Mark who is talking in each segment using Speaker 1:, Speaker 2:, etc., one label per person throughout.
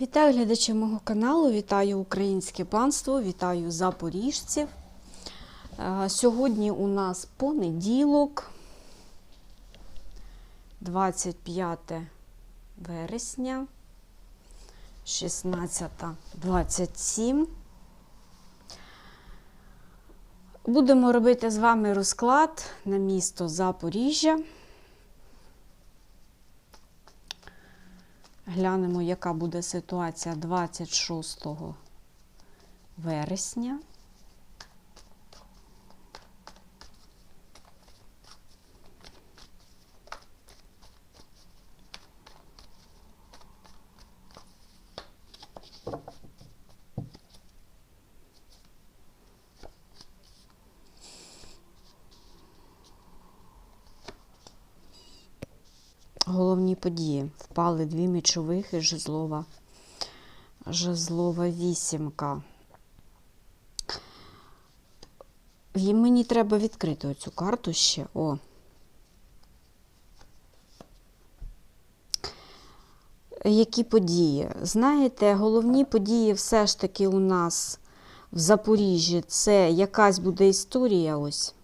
Speaker 1: Вітаю глядачів мого каналу, вітаю українське панство, вітаю запоріжців. Е, Сьогодні у нас понеділок, 25 вересня, 16.27. Будемо робити з вами розклад на місто Запоріжжя. Глянемо, яка буде ситуація 26 вересня. Головні події. Впали дві мечових жезлова. Жезлова вісімка. І мені треба відкрити оцю карту ще. О. Які події? Знаєте, головні події все ж таки у нас в Запоріжжі це якась буде історія ось.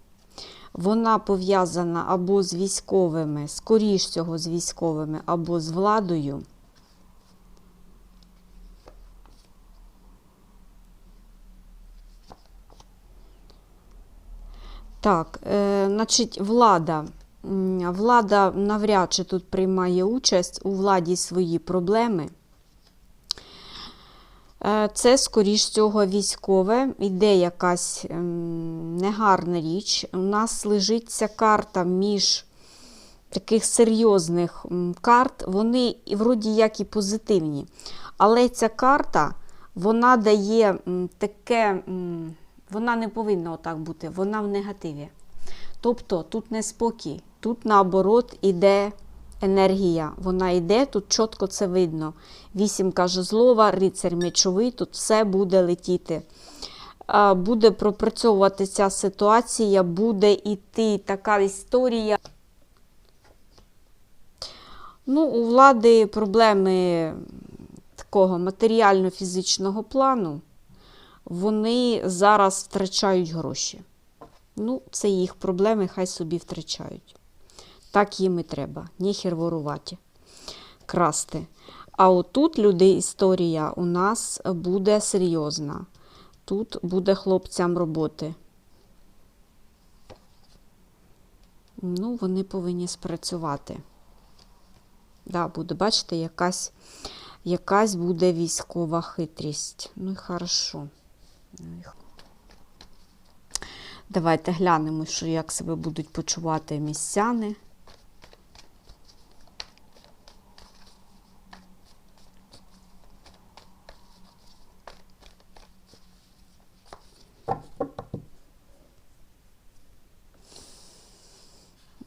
Speaker 1: Вона пов'язана або з військовими, скоріш всього з військовими, або з владою. Так, е, значить, влада. Влада навряд чи тут приймає участь, у владі свої проблеми. Е, Це, скоріш всього, військове, іде якась ем, негарна річ. У нас лежить ця карта між таких серйозних карт. Вони вроді як і позитивні. Але ця карта вона дає таке, вона не повинна отак бути, вона в негативі. Тобто тут не спокій, тут наоборот іде енергія. Вона йде, тут чітко це видно. Вісімка жезлова, рицарь мечовий, тут все буде летіти. Буде пропрацьовувати ця ситуація, буде йти така історія. Ну, у влади проблеми такого матеріально-фізичного плану. Вони зараз втрачають гроші. Ну, це їх проблеми, хай собі втрачають. Так їм і треба. Ніхер ворувати, красти. А отут, люди, історія у нас буде серйозна. Тут буде хлопцям роботи. Ну, вони повинні спрацювати. Да, буде, бачите, якась, якась буде військова хитрість. Ну і хорошо. Давайте глянемо, що як себе будуть почувати містяни.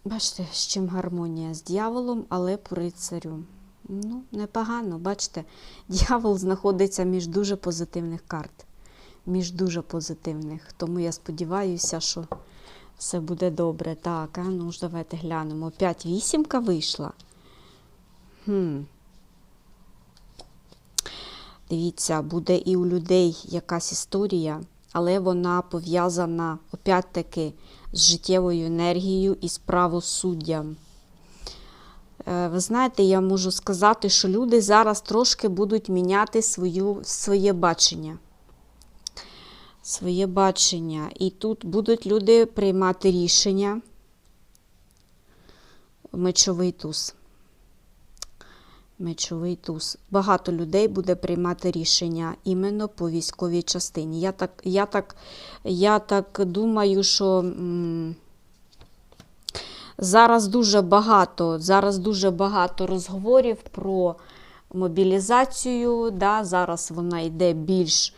Speaker 1: Бачите, з чим гармонія з дьяволом, але по рицарю. Ну, непогано, бачите, дьявол знаходиться між дуже позитивних карт. Між дуже позитивних. Тому я сподіваюся, що все буде добре. Так, а ну ж давайте глянемо. Опять вісімка вийшла. Хм. Дивіться, буде і у людей якась історія, але вона пов'язана опять-таки з життєвою енергією і з правосуддям. Е, Ви знаєте, я можу сказати, що люди зараз трошки будуть міняти свою, своє бачення. Своє бачення. І тут будуть люди приймати рішення. Мечовий туз. Мечовий туз. Багато людей буде приймати рішення іменно по військовій частині. Я так, я так, я так думаю, що м, зараз дуже багато, зараз дуже багато розговорів про мобілізацію. Да? Зараз вона йде більш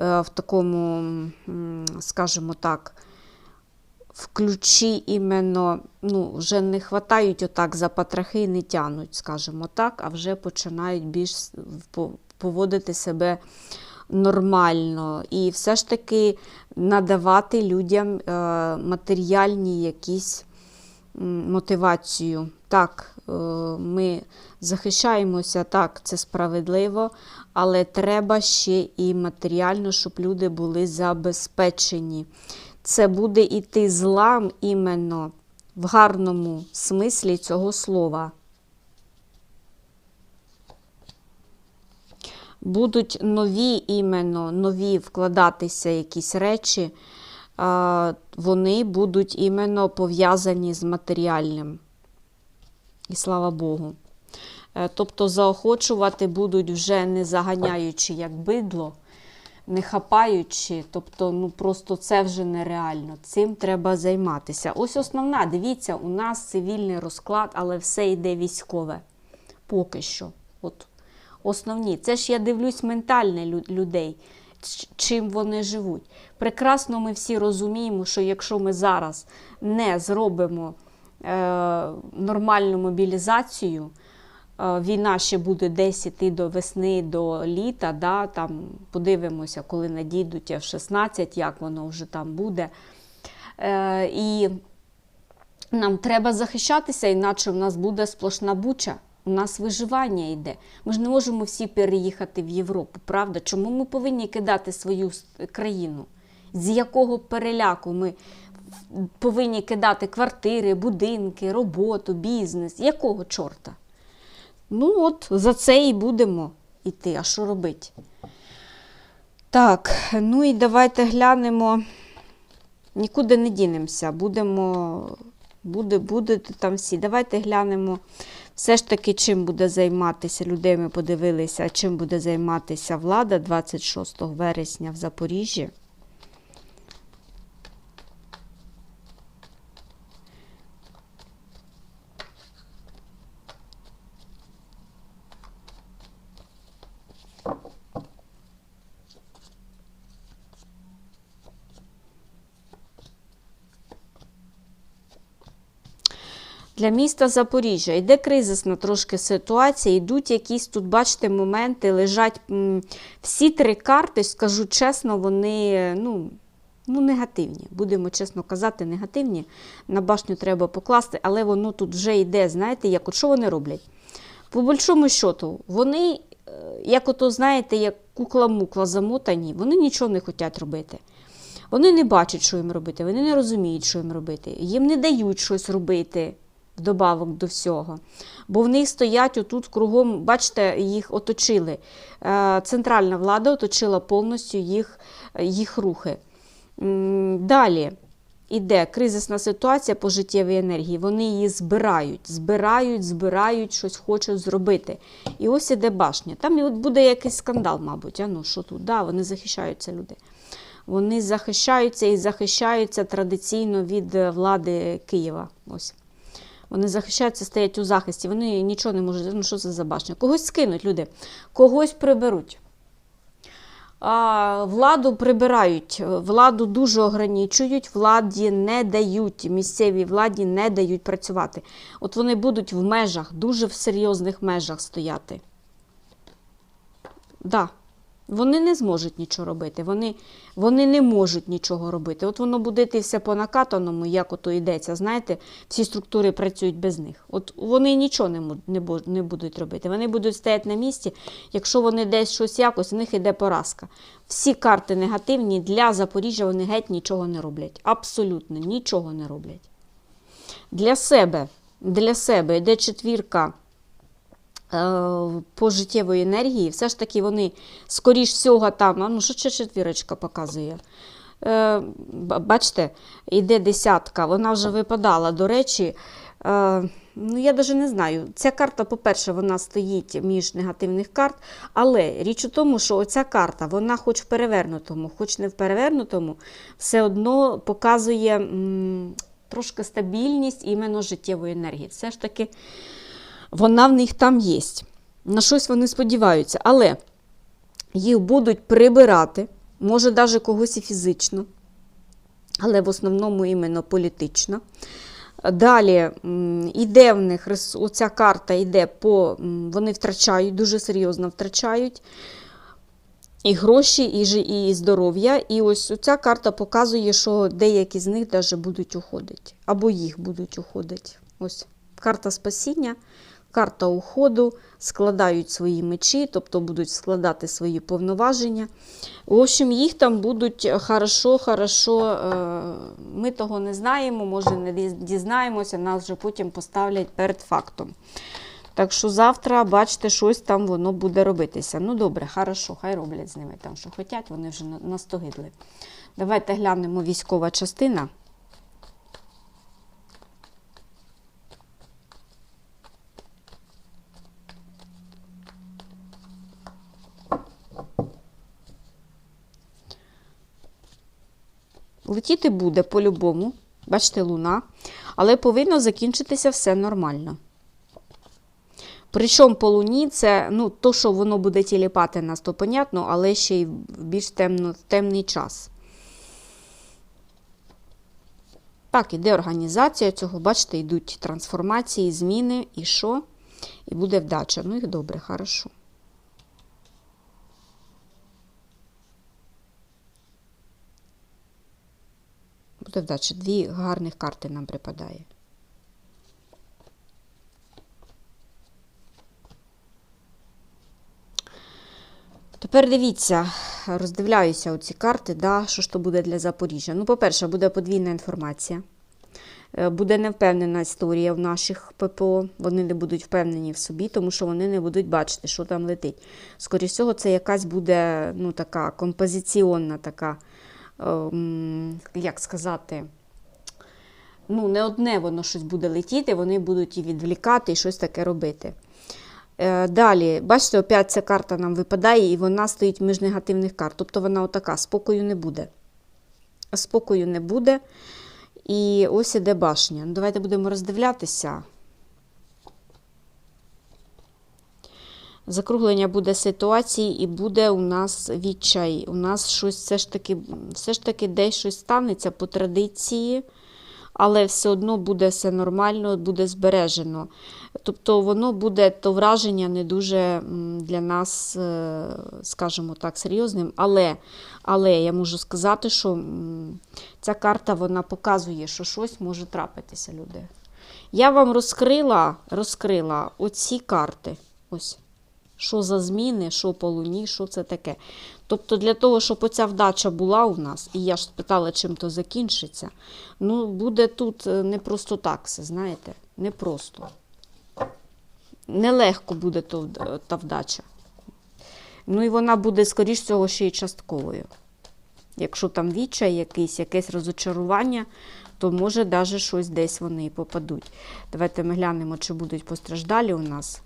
Speaker 1: е, в такому, скажімо так, в ключі іменно, ну, вже не хватають отак за патрахи, і не тянуть, скажімо так, а вже починають більш поводити себе нормально. І все ж таки надавати людям е, матеріальні якісь мотивацію. Так, е, ми захищаємося, так, це справедливо, але треба ще і матеріально, щоб люди були забезпечені. Це буде іти злам іменно в гарному смислі цього слова. Будуть нові іменно, нові вкладатися якісь речі, вони будуть іменно пов'язані з матеріальним. І слава Богу. Е, Тобто заохочувати будуть вже не заганяючи як бидло, не хапаючи, тобто, ну просто це вже нереально. Цим треба займатися. Ось основна, дивіться, у нас цивільний розклад, але все йде військове. Поки що. От основні. Це ж я дивлюсь ментальне людей, чим вони живуть. Прекрасно ми всі розуміємо, що якщо ми зараз не зробимо е, нормальну мобілізацію, війна ще буде десь іти до весни, до літа, да, там подивимося, коли надійдуть F-16, як воно вже там буде. Е, і нам треба захищатися, іначе в нас буде сплошна буча. У нас виживання йде. Ми ж не можемо всі переїхати в Європу, правда? Чому ми повинні кидати свою країну? З якого переляку ми повинні кидати квартири, будинки, роботу, бізнес? Якого чорта? Ну, от за це і будемо йти. А що робити? Так, ну і давайте глянемо. Нікуди не дінемося. Будемо, буде, будете там всі. Давайте глянемо все ж таки, чим буде займатися людей. Ми подивилися, чим буде займатися влада 26 вересня в Запоріжжі. Для міста Запоріжжя йде кризисна трошки ситуація, йдуть якісь тут, бачите, моменти, лежать всі три карти, скажу чесно, вони ну, ну, негативні. Будемо чесно казати, негативні. На башню треба покласти, але воно тут вже йде, знаєте, як от що вони роблять? По большому счету, вони, е, як ото, знаєте, як кукла-мукла замотані, вони нічого не хочуть робити. Вони не бачать, що їм робити, вони не розуміють, що їм робити. Їм не дають щось робити вдобавок до всього. Бо в них стоять отут кругом, бачите, їх оточили. Е, Центральна влада оточила повністю їх, їх рухи. Далі іде кризисна ситуація по життєвій енергії. Вони її збирають, збирають, збирають, щось хочуть зробити. І ось іде башня. Там і от буде якийсь скандал, мабуть. А ну що тут? Да, вони захищаються люди. Вони захищаються і захищаються традиційно від е, влади Києва. Ось. Вони захищаються, стоять у захисті, вони нічого не можуть. Ну, що це за башня? Когось скинуть люди, когось приберуть. А, владу прибирають, владу дуже ограничують, владі не дають, місцевій владі не дають працювати. От вони будуть в межах, дуже в серйозних межах стояти. Да. Вони не зможуть нічого робити, вони, вони не можуть нічого робити. От воно буде все по накатаному, як ото йдеться. Знаєте, всі структури працюють без них. От вони нічого не, не, не будуть робити. Вони будуть стояти на місці. Якщо вони десь щось якось, в них йде поразка. Всі карти негативні для Запоріжжя вони геть нічого не роблять. Абсолютно нічого не роблять. Для себе, для себе йде четвірка по життєвої енергії, все ж таки вони, скоріш всього, там, ну що ще четвірочка показує? Е, бачите, йде десятка, вона вже випадала. До речі, е, ну я навіть не знаю. Ця карта, по-перше, вона стоїть між негативних карт, але річ у тому, що оця карта, вона хоч в перевернутому, хоч не в перевернутому, все одно показує м, трошки стабільність іменно життєвої енергії. Все ж таки вона в них там є. На щось вони сподіваються, але їх будуть прибирати, може, навіть когось і фізично, але в основному іменно політично. Далі іде в них оця карта йде по. Вони втрачають, дуже серйозно втрачають і гроші, і, і здоров'я. І ось ця карта показує, що деякі з них навіть будуть уходити. Або їх будуть уходити. Ось карта спасіння, карта уходу, складають свої мечі, тобто будуть складати свої повноваження. В общем, їх там будуть хорошо, хорошо. е, Ми того не знаємо, може не дізнаємося, нас вже потім поставлять перед фактом. Так що завтра, бачите, щось там воно буде робитися. Ну добре, хорошо, хай роблять з ними там, що хочуть, вони вже настогидли. Давайте глянемо військова частина. Летіти буде по-любому, бачите, луна, але повинно закінчитися все нормально. Причому по луні це, ну, то, що воно буде тіліпати нас, то понятно, але ще й в більш темно, темний час. Так, іде організація цього, бачите, йдуть трансформації, зміни, і що? І буде вдача. Ну, і добре, хорошо. Буде вдача. Дві гарних карти нам припадає. Тепер дивіться, роздивляюся оці карти, да, що ж то буде для Запоріжжя. Ну, по-перше, буде подвійна інформація. Е, Буде невпевнена історія в наших ППО. Вони не будуть впевнені в собі, тому що вони не будуть бачити, що там летить. Скоріше всього, це якась буде ну, така композиційна, така, як сказати, ну, не одне воно щось буде летіти, вони будуть і відвлікати, і щось таке робити. Е, Далі, бачите, опять ця карта нам випадає, і вона стоїть між негативних карт. Тобто вона отака, спокою не буде. Спокою не буде. І ось іде башня. Ну, давайте будемо роздивлятися. Закруглення буде ситуації, і буде у нас відчай. У нас щось все ж таки, все ж таки десь щось станеться по традиції, але все одно буде все нормально, буде збережено. Тобто воно буде то враження не дуже для нас, е, скажімо так, серйозним. Але, але я можу сказати, що ця карта вона показує, що щось може трапитися, люди. Я вам розкрила, розкрила оці карти. Ось. Що за зміни, що по луні, що це таке. Тобто для того, щоб оця вдача була у нас, і я ж спитала, чим то закінчиться, ну, буде тут е, не просто так все, знаєте, не просто. Нелегко буде то, та вдача. Ну і вона буде, скоріш всього, ще й частковою. Якщо там відчай якийсь, якесь розочарування, то може навіть щось десь вони і попадуть. Давайте ми глянемо, чи будуть постраждалі у нас.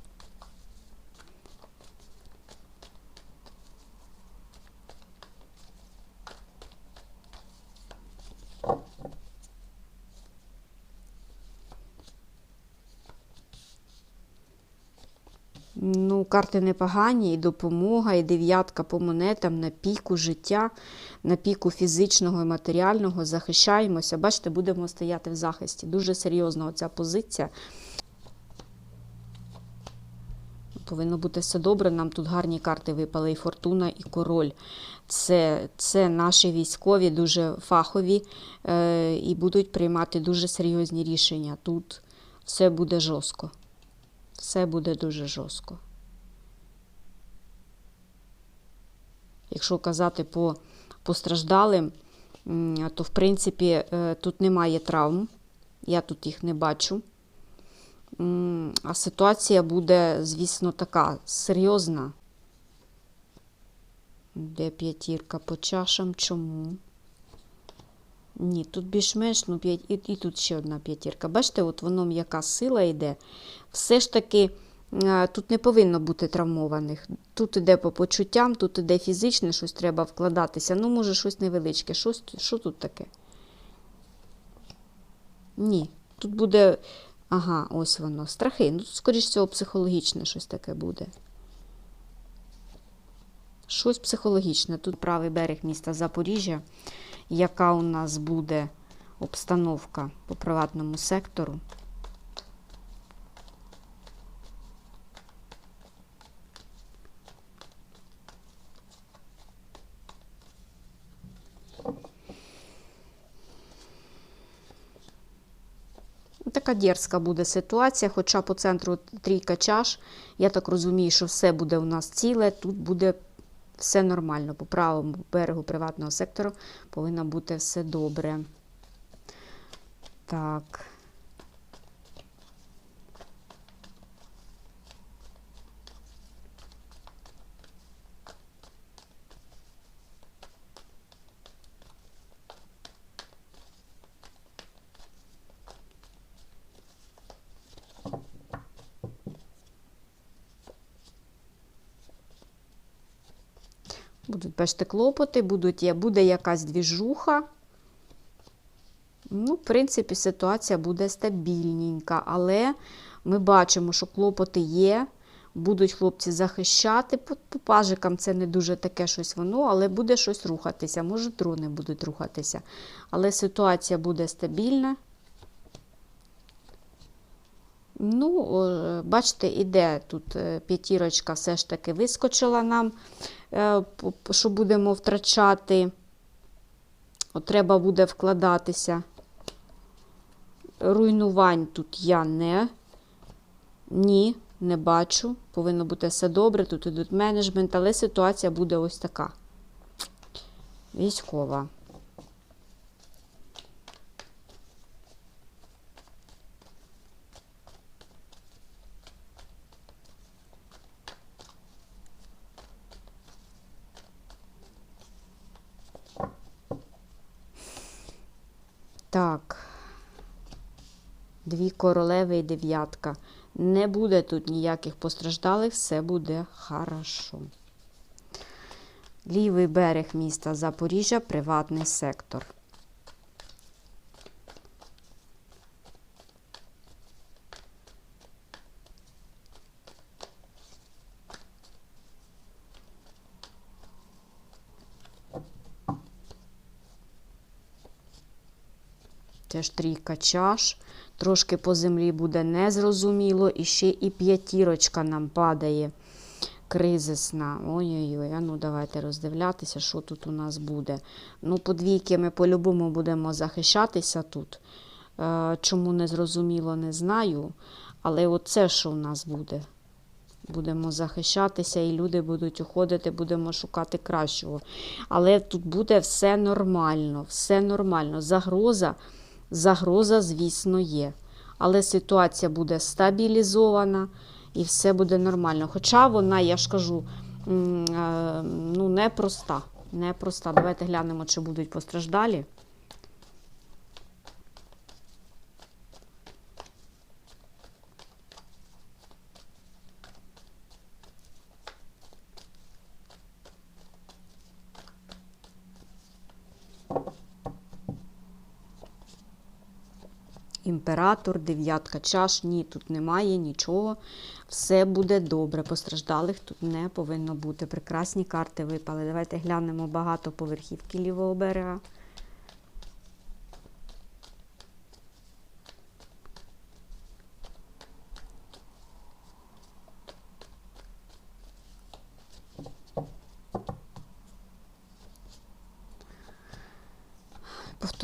Speaker 1: Ну, карти непогані, і допомога, і дев'ятка по монетам на піку життя, на піку фізичного і матеріального. Захищаємося. Бачите, будемо стояти в захисті. Дуже серйозна оця позиція. Повинно бути все добре. Нам тут гарні карти випали і фортуна, і король. Це, це наші військові, дуже фахові е, і будуть приймати дуже серйозні рішення. Тут все буде жорстко. Все буде дуже жорстко. Якщо казати по постраждалим, то в принципі е, тут немає травм. Я тут їх не бачу. А ситуація буде, звісно, така серйозна. Де п'ятірка по чашам? Чому? Ні, тут більш-менш, ну, і, і тут ще одна п'ятірка. Бачите, от воно м'яка сила йде. Все ж таки тут не повинно бути травмованих. Тут іде по почуттям, тут іде фізичне, щось треба вкладатися. Ну, може, щось невеличке. Щось, що тут таке? Ні, тут буде. Ага, ось воно. Страхи. Ну, тут, скоріш всього, психологічне щось таке буде. Щось психологічне. Тут правий берег міста Запоріжжя, яка у нас буде обстановка по приватному сектору. Така дерзка буде ситуація, хоча по центру трійка чаш, я так розумію, що все буде у нас ціле, тут буде все нормально. По правому берегу приватного сектору повинно бути все добре. Так. Будуть, бачите, клопоти, будуть, буде якась двіжуха. Ну, в принципі, ситуація буде стабільненька, але ми бачимо, що клопоти є. Будуть хлопці захищати. По, пажикам це не дуже таке щось воно, але буде щось рухатися. Може, дрони будуть рухатися. Але ситуація буде стабільна. Ну, бачите, іде тут е, п'ятірочка все ж таки вискочила нам, е, що будемо втрачати. От треба буде вкладатися. Руйнувань тут я не. Ні, не бачу. Повинно бути все добре. Тут ідуть менеджмент, але ситуація буде ось така. Військова. Так. Дві королеви і дев'ятка. Не буде тут ніяких постраждалих, все буде хорошо. Лівий берег міста Запоріжжя, приватний сектор. Теж трійка чаш. Трошки по землі буде незрозуміло. І ще і п'ятірочка нам падає. Кризисна. Ой-ой-ой, ну давайте роздивлятися, що тут у нас буде. Ну, по двійки ми по-любому будемо захищатися тут. Е, чому не зрозуміло, не знаю. Але оце, що у нас буде. Будемо захищатися, і люди будуть уходити, будемо шукати кращого. Але тут буде все нормально, все нормально. Загроза, загроза, звісно, є. Але ситуація буде стабілізована і все буде нормально. Хоча вона, я ж кажу, е, ну, непроста. Непроста. Давайте глянемо, чи будуть постраждалі. Імператор, дев'ятка чаш. Ні, тут немає нічого. Все буде добре. Постраждалих тут не повинно бути. Прекрасні карти випали. Давайте глянемо багато поверхівки лівого берега.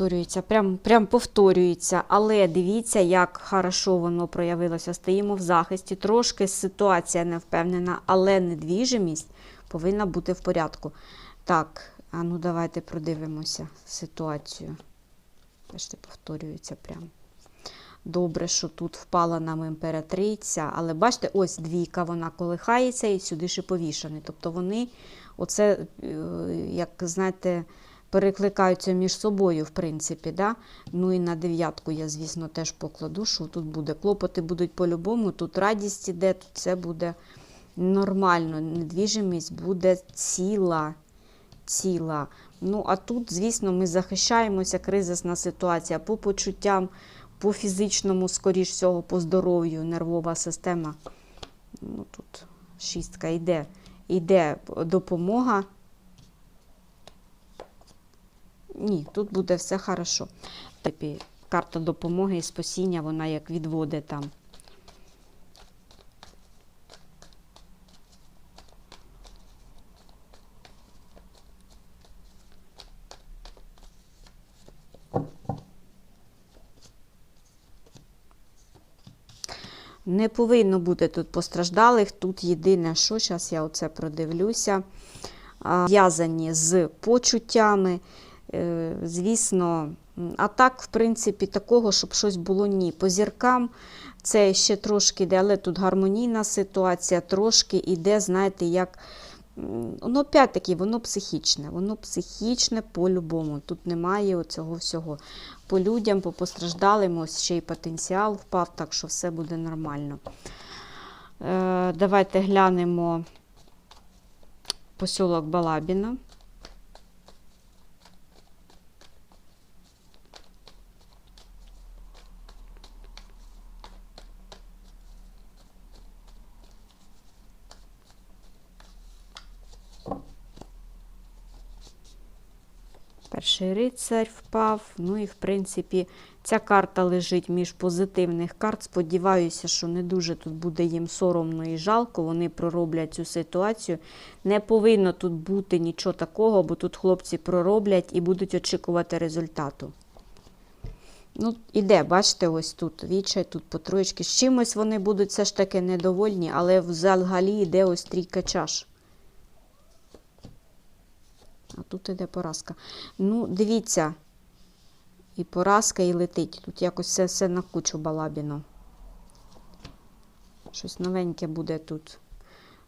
Speaker 1: Повторюється, прям, прям повторюється. Але дивіться, як хорошо воно проявилося. Стоїмо в захисті. Трошки ситуація не впевнена, але недвіжимість повинна бути в порядку. Так, а ну давайте продивимося ситуацію. Бачите, повторюється прям. Добре, що тут впала нам імператриця, але бачите, ось двійка, вона колихається і сюди ще повішаний. Тобто вони, оце, е, як знаєте, перекликаються між собою, в принципі. Да? Ну і на дев'ятку я, звісно, теж покладу, що тут буде. Клопоти будуть по-любому, тут радість іде, тут все буде нормально. Недвіжимість буде ціла. ціла. Ну, а тут, звісно, ми захищаємося, кризисна ситуація по почуттям, по фізичному, скоріш всього, по здоров'ю, нервова система. Ну, Тут шістка йде. Йде допомога. Ні, тут буде все хорошо. Типі, карта допомоги і спасіння, вона як відводить там. Не повинно бути тут постраждалих. Тут єдине, що зараз я оце продивлюся, а, зв'язані з почуттями. Е, Звісно, а так, в принципі, такого, щоб щось було ні. По зіркам це ще трошки йде, але тут гармонійна ситуація, трошки йде, знаєте, як. м, Ну, опять-таки, воно психічне, воно психічне по-любому. Тут немає цього всього. По людям, по постраждалим, ось ще й потенціал впав, так що все буде нормально. Е, давайте глянемо посілок Балабіна. Перший рицарь впав. Ну і, в принципі, ця карта лежить між позитивних карт. Сподіваюся, що не дуже тут буде їм соромно і жалко. Вони пророблять цю ситуацію. Не повинно тут бути нічого такого, бо тут хлопці пророблять і будуть очікувати результату. Ну, іде, бачите, ось тут вічай, тут по троєчки. З чимось вони будуть все ж таки недовольні, але взагалі йде ось трійка чаш. Тут іде поразка. Ну, дивіться, і поразка, і летить. Тут якось все, все на кучу балабіно. Щось новеньке буде тут.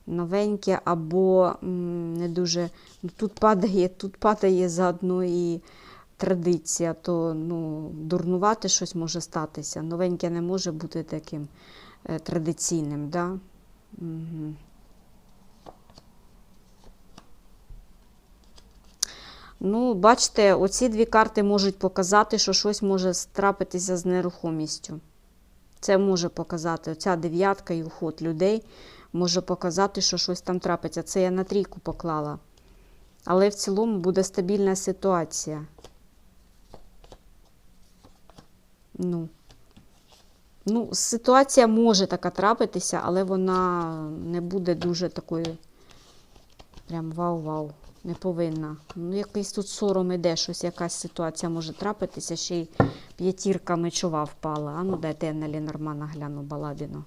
Speaker 1: Новеньке або не дуже. Ну, тут падає, тут падає заодно і традиція, то ну, дурнувати щось може статися. Новеньке не може бути таким е, традиційним. Да? Угу. Ну, бачите, оці дві карти можуть показати, що щось може трапитися з нерухомістю. Це може показати. Оця дев'ятка і уход людей може показати, що щось там трапиться. Це я на трійку поклала. Але в цілому буде стабільна ситуація. Ну, ну, ситуація може така трапитися, але вона не буде дуже такою. Прям вау-вау. Не повинна. Ну, якийсь тут сором іде, щось якась ситуація може трапитися, ще й п'ятірка мечова впала. А ну дайте я на Ленормана гляну балабіну.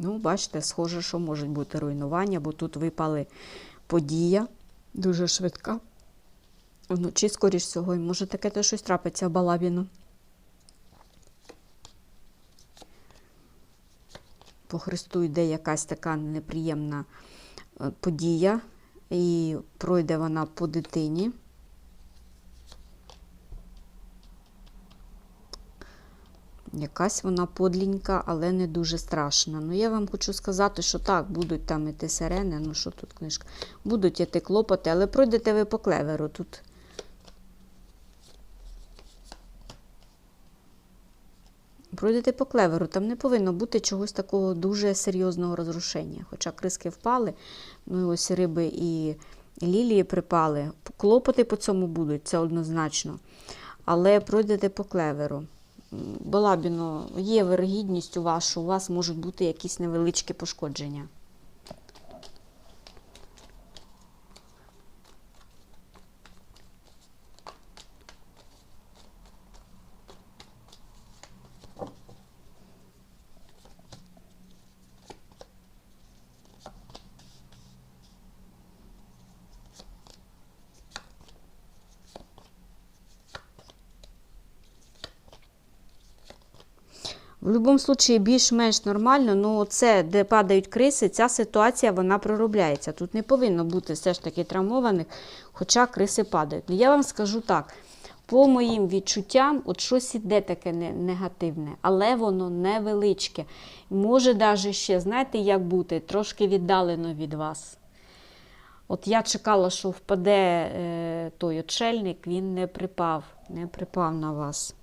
Speaker 1: Ну, бачите, схоже, що можуть бути руйнування, бо тут випали подія дуже швидка. Вночі, скоріш всього, і може таке то щось трапиться в балабіну. По Христу йде якась така неприємна е, подія, і пройде вона по дитині. Якась вона подлінька, але не дуже страшна. Ну, я вам хочу сказати, що так, будуть там іти сирени, ну що тут книжка, будуть іти клопоти, але пройдете ви по клеверу тут. Пройдете по клеверу, там не повинно бути чогось такого дуже серйозного розрушення. Хоча криски впали, ну і ось риби і лілії припали. Клопоти по цьому будуть, це однозначно. Але пройдете по клеверу. Балабіно, є вирогідність у вас, у вас можуть бути якісь невеличкі пошкодження. В будь-якому випадку більш-менш нормально, ну це, де падають криси, ця ситуація вона проробляється. Тут не повинно бути все ж таки травмованих, хоча криси падають. Ну, Я вам скажу так: по моїм відчуттям, от щось іде таке негативне, але воно невеличке. Може навіть ще, знаєте, як бути, трошки віддалено від вас. От я чекала, що впаде е, той очельник, він не припав, не припав на вас.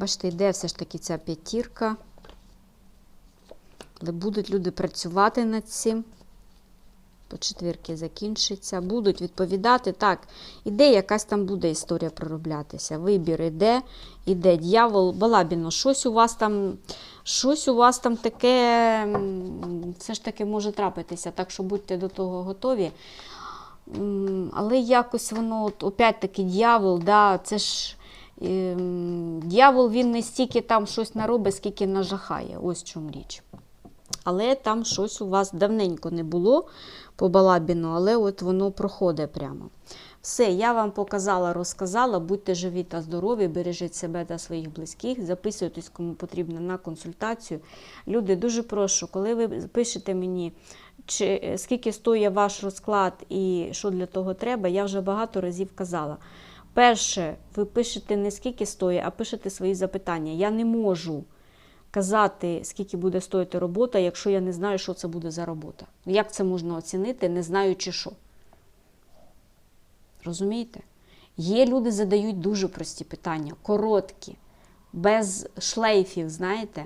Speaker 1: Бачите, йде все ж таки ця п'ятірка. Але будуть люди працювати над цим. По четвірки закінчиться. Будуть відповідати. Так, іде якась там буде історія пророблятися. Вибір іде, іде дьявол, балабіно, щось у вас там, щось у вас там таке, все ж таки може трапитися, так що будьте до того готові. Але якось воно, от, опять-таки, дьявол, да, це ж ем, дьявол він не стільки там щось наробить, скільки нажахає. Ось чому річ. Але там щось у вас давненько не було по балабіну, але от воно проходить прямо. Все, я вам показала, розказала. Будьте живі та здорові, бережіть себе та своїх близьких, записуйтесь, кому потрібно на консультацію. Люди, дуже прошу, коли ви пишете мені, чи, е, скільки стоїть ваш розклад і що для того треба, я вже багато разів казала. Перше, ви пишете не скільки стоїть, а пишете свої запитання. Я не можу казати, скільки буде стоїти робота, якщо я не знаю, що це буде за робота. Як це можна оцінити, не знаючи що? Розумієте? Є люди, задають дуже прості питання, короткі, без шлейфів, знаєте.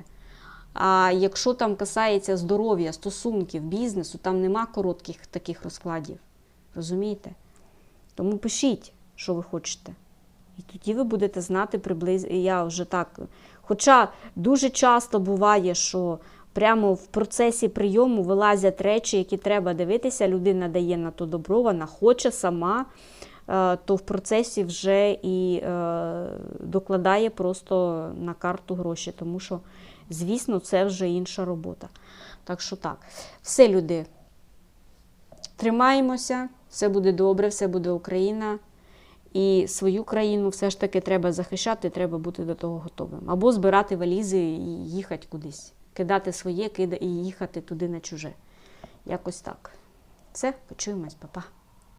Speaker 1: А якщо там касається здоров'я, стосунків, бізнесу, там нема коротких таких розкладів. Розумієте? Тому пишіть, що ви хочете. І тоді ви будете знати приблизно. Я вже так. Хоча дуже часто буває, що прямо в процесі прийому вилазять речі, які треба дивитися, людина дає на то добро, вона хоче сама, е, то в процесі вже і е, докладає просто на карту гроші, тому що, звісно, це вже інша робота. Так що так, все, люди, тримаємося, все буде добре, все буде Україна. І свою країну все ж таки треба захищати, треба бути до того готовим. Або збирати валізи і їхати кудись, кидати своє, кида- і їхати туди на чуже. Якось так. Все, почуємось, па-па.